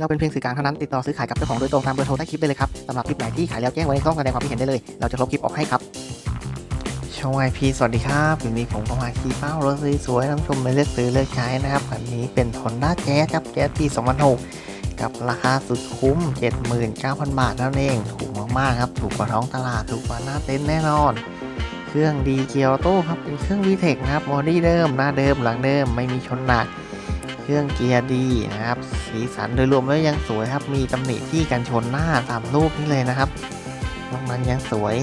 เราเป็นเพียงสื่อกลางเท่านั้นติดต่อซื้อขายกับเจ้าของโดยตรงตามเบอร์โทรใต้คลิปได้เลยครับสำหรับคลิปไหนที่ขายแล้วแจ้งไว้ในช่องแสดงความคิดเห็นได้เลย เราจะลบคลิปออกให้ครับช่องไอพีสวัสดีครับวันนี้ผมก็มาขี่เป้ารถสวยๆท่านผู้ชมไม่เลือกซื้อเลือกใช้นะครับอันนี้เป็น Honda Jazz ครับ Jazz ปี2006 กับราคาสุดคุ้ม 79,000 บาทนั้นเองถูกมากๆครับถูกกว่าท้องตลาดถูกกว่าหน้าเต็นท์แน่นอน เครื่องดีเกียวโต้ครับเป็นเครื่อง VTEC นะครับบอดี้เดิมหน้าเดิมหลังเดิมไม่มีชนหนัก เครื่องเกียร์ดีนะครับ สีสันโดยรวมแล้วยังสวยครับ มีตำหนิที่กันชนหน้าตามรูปนี้เลยนะครับนอกนั้นยังสวย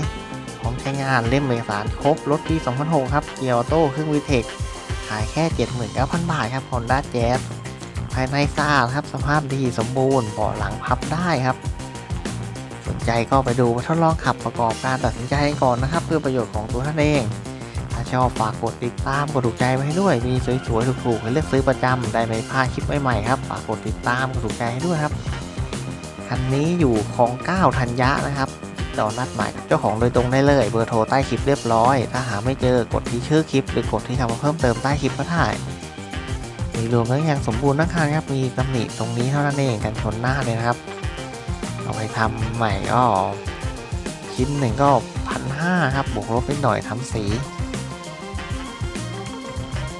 พร้อมใช้งานเล่มเอกสารครบรถปี 2006 ครับ เกียร์โต้เครื่อง VTEC ขายแค่ 79,000 บาทครับ Honda Jazz ภายในสะอาดครับ สภาพดีสมบูรณ์เบาะหลังพับได้ครับ สนใจก็ไปดูทดลองขับประกอบการตัดสินใจกันก่อนนะครับ เพื่อประโยชน์ของตัวท่านเอง ถ้าชอบฝากกดติดตามกดถูกใจไว้ให้ด้วย มีสวยๆถูกๆให้เลือกซื้อประจำได้ไม่พลาดคลิปใหม่ๆครับฝากกดติดตามกดถูกใจให้ด้วยครับคันนี้อยู่คลองเก้าธัญญะนะครับต่อนัดหมายกับเจ้าของโดยตรงได้เลย เบอร์โทรใต้คลิปเรียบร้อย ถ้าหาไม่เจอกดที่ชื่อคลิป หรือกดที่คำว่าเพิ่มเติมใต้คลิปก็ได้มีรวมแล้วยังสมบูรณ์ทั้งคันครับมีตำหนิตรงนี้เท่านั้นเองกันชนหน้าเลยนะครับ เอาไปทำใหม่ก็ชิ้นหนึ่งก็พันห้าครับบวกลบนิดหน่อยทำสี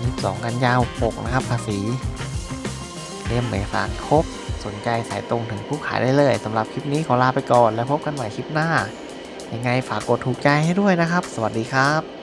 ยี่สองกันยาวปกนะครับ ภาษีเล่มเอกสารครบ สนใจสายตรงถึงผู้ขายได้เลยสำหรับคลิปนี้ขอลาไปก่อน แล้วพบกันใหม่คลิปหน้า ยังไงฝากกดถูกใจให้ด้วยนะครับ สวัสดีครับ